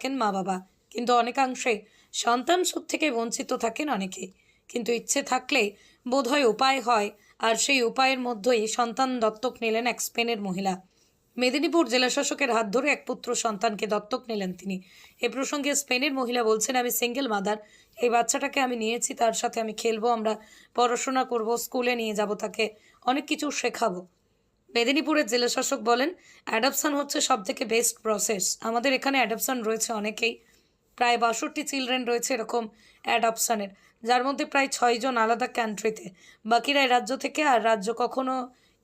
থাকেন মা বাবা কিন্তু অনেকাংশে সন্তান সুখ থেকে বঞ্চিত থাকেন অনেকে। কিন্তু ইচ্ছে থাকলে বোধহয় উপায় হয় আর সেই উপায়ের মধ্যেই সন্তান দত্তক নিলেন এক স্পেনের মহিলা। মেদিনীপুর জেলাশাসকের হাত ধরে এক পুত্র সন্তানকে দত্তক নিলেন তিনি। এ প্রসঙ্গে স্পেনের মহিলা বলছেন, আমি সিঙ্গেল মাদার। এই বাচ্চাটাকে আমি নিয়েছি, তার সাথে আমি খেলব, আমরা পড়াশোনা করব, স্কুলে নিয়ে যাব তাকে, অনেক কিছু শেখাবো। মেদিনীপুরের জেলাশাসক বলেন, অ্যাডাপশন হচ্ছে সব থেকে বেস্ট প্রসেস আমাদের এখানে অ্যাডাপশন রয়েছে অনেকেই। প্রায় বাষট্টি চিলড্রেন রয়েছে এরকম অ্যাডাপশনের, যার মধ্যে প্রায় ছয়জন আলাদা কান্ট্রিতে বাকিরা এই রাজ্য থেকে আর রাজ্য কখনো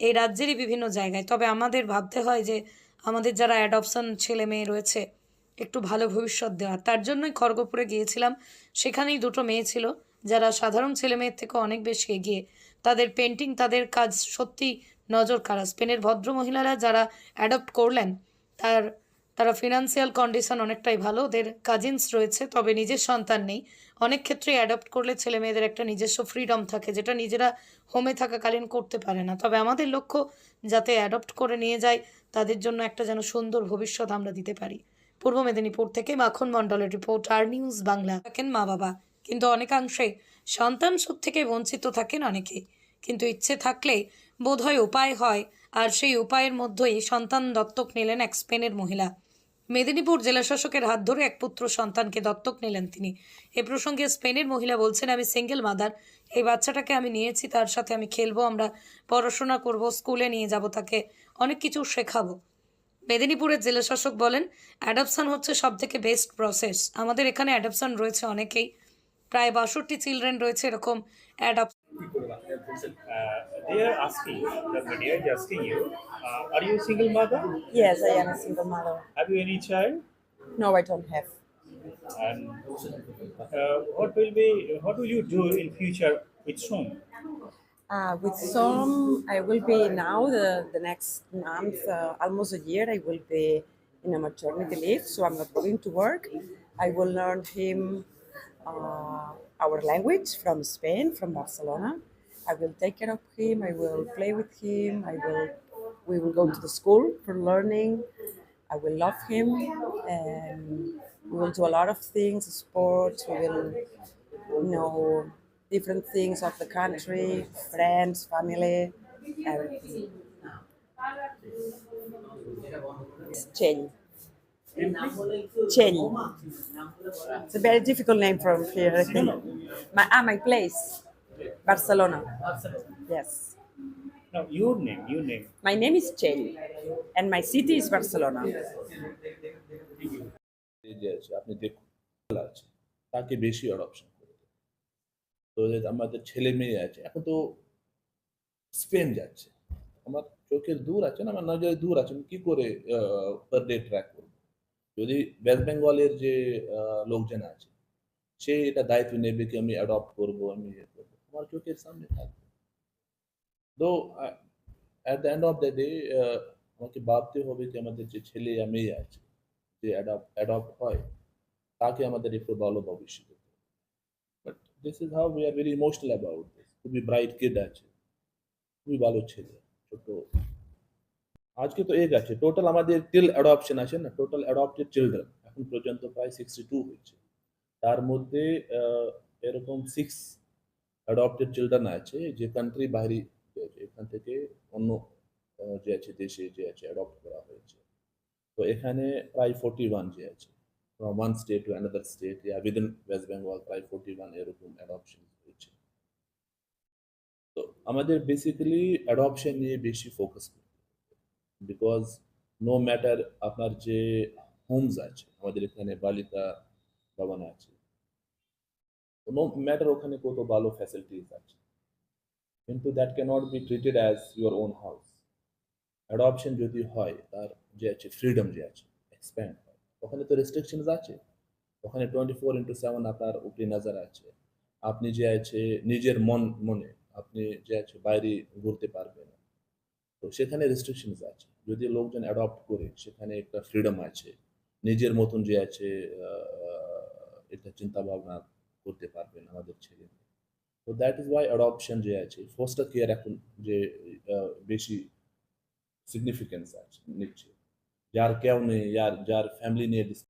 এই রাজ্যেরই বিভিন্ন জায়গায়। তবে আমাদের ভাবতে হয় যে আমাদের যারা অ্যাডপশন ছেলে মেয়ে রয়েছে, একটু ভালো ভবিষ্যৎ দেওয়ার। তার জন্যই খড়গপুরে গিয়েছিলাম। সেখানেই দুটো মেয়ে ছিল, যারা সাধারণ ছেলে মেয়ের থেকে অনেক বেশি এগিয়ে। তাদের পেন্টিং তাদের কাজ সত্যি নজর কাড়া। স্পেনের ভদ্র মহিলারা যারা অ্যাডপ্ট করলেন, তার, তারা ফিনান্সিয়াল কন্ডিশন অনেকটাই ভালো, ওদের কাজিনস রয়েছে, তবে নিজের সন্তান নেই। অনেক ক্ষেত্রে অ্যাডপ্ট করলে ছেলে মেয়েদের একটা নিজস্ব ফ্রিডম থাকে, যেটা নিজেরা হোমে থাকাকালীন করতে পারে না। তবে আমাদের লক্ষ্য, যাতে অ্যাডপ্ট করে নিয়ে যায়, তাদের জন্য একটা যেন সুন্দর ভবিষ্যৎ আমরা দিতে পারি। পূর্ব মেদিনীপুর থেকে মাখন মণ্ডলের রিপোর্ট, আর নিউজ বাংলা। থাকেন মা বাবা কিন্তু অনেকাংশে সন্তান সুখ থেকে বঞ্চিত থাকেন অনেকে। কিন্তু ইচ্ছে থাকলে বোধহয় উপায় হয়। আর সেই উপায়ের মধ্যেই সন্তান দত্তক নিলেন এক স্পেনের মহিলা। মেদিনীপুর জেলাশাসকের হাত ধরে এক পুত্র সন্তানকে দত্তক নিলেন তিনি। এ প্রসঙ্গে স্পেনের মহিলা বলছেন, আমি সিঙ্গেল মাদার। এই বাচ্চাটাকে আমি নিয়েছি, তার সাথে আমি খেলব, আমরা পড়াশোনা করব, স্কুলে নিয়ে যাব, তাকে অনেক কিছু শেখাবো। মেদিনীপুরের জেলাশাসক বলেন, অ্যাডাপশন হচ্ছে সব থেকে বেস্ট প্রসেস। আমাদের এখানে অ্যাডাপশন রয়েছে অনেকেই। প্রায় বাষট্টি চিলড্রেন রয়েছে এরকম অ্যাডাপ they are asking, the media is asking you, uh, are you a single mother? Yes, I am a single mother. Have you any child? No, I don't have. And uh, what will be, what will you do in future with Som? Uh, with some, I will be now the, the next month, uh, almost a year, I will be in a maternity leave, so I'm not going to work. I will learn him uh, our language from Spain, from Barcelona. I will take care of him. I will play with him. I will. We will go to the school for learning. I will love him, and we will do a lot of things, sports. We will you know different things of the country, friends, family, everything. Chen. Chen. It's a very difficult name from here. I think. My ah, my place, Barcelona. Barcelona. Yes. No, your name, your name. My name is Chen, and my city is Barcelona. এই যে আপনি দেখুন আছে তাকে বেশি অডপশন করে তো আমাদের ছেলে মেয়ে আছে এখন তো স্পেন যাচ্ছে আমার চোখের দূর আছে না আমার নজরে দূর আছে কি করে পার ডে ট্র্যাক করব যদি ওয়েস্ট বেঙ্গলের যে আহ, লোকজন আছে সে এটা দায়িত্ব নেবে কি আমি অ্যাডপ্ট করব আমি ইয়ে করব আমার চোখের সামনে থাকবে তো at the end of the day আমাকে ভাবতে হবে কি আমাদের যে ছেলে আর মেয়ে আছে যে অ্যাডপ্ট হয় তাকে আমাদের একটু ভালো ভবিষ্যৎ but this is how we are very emotional about this খুবই ব্রাইট কিড আছে খুবই ভালো ছেলে ছোট আজকে তো এজ আছে টোটাল আমাদের টিল অ্যাডপশন আছে না টোটাল অ্যাডপ্টেড চিলড্রেন এখন পর্যন্ত প্রায় সিক্সটি টু হয়েছে। তার মধ্যে এরকম সিক্স অ্যাডপ্টেড চিলড্রেন আছে যে কান্ট্রি বাইরে এখান থেকে অন্য যে আছে দেশে যে আছে অ্যাডপ্ট করা হয়েছে। তো এখানে প্রায় ফোর্টি ওয়ান যে আছে। From one state to another state, yeah, within West Bengal, প্রায় ফোর্টি ওয়ান এরকম অ্যাডপশন হয়েছে। তো আমাদের বেসিক্যালি অ্যাডপশন নিয়ে বেশি ফোকাস বিকজ নো ম্যাটার আপনার যে হোমস আছে আমাদের এখানে বালিকা ভবন আছে নো ম্যাটার ওখানে কত ভালো ফ্যাসিলিটিস আছে, কিন্তু that cannot be treated as your own house adoption যদি হয়, তার যে আছে ফ্রিডম যে আছে এক্সপ্যান্ড হয়। ওখানে তো রেস্ট্রিকশনস আছে। ওখানে টোয়েন্টি ফোর ইন্টু সেভেন আপনার উপরে নজর আছে। আপনি যে আছে, নিজের মন, মনে আপনি যে আছে, বাইরে ঘুরতে পারবেন তো সেখানে রেস্ট্রিকশনস আছে। যদি লোকজন অ্যাডপ্ট করে, সেখানে একটা ফ্রিডম আছে। নিজের মতন যে আছে একটা চিন্তা ভাবনা করতে পারবেন আমাদের ছেলে তো দ্যাট ইজ ওয়াই অ্যাডপশন যে আছে ফোস্টার কেয়ার এখন যে বেশি সিগনিফিকেন্স আছে, নিচ্ছে। যার কেউ নেই, যার যার ফ্যামিলি নিয়ে dis-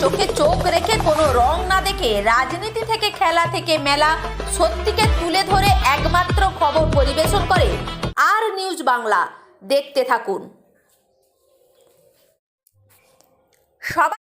চোখে চোখ রেখে কোনো রং না দেখে রাজনীতি থেকে, খেলা থেকে, মেলা সত্যিকে তুলে ধরে একমাত্র খবর পরিবেশন করে আর নিউজ বাংলা। দেখতে থাকুন। সবাই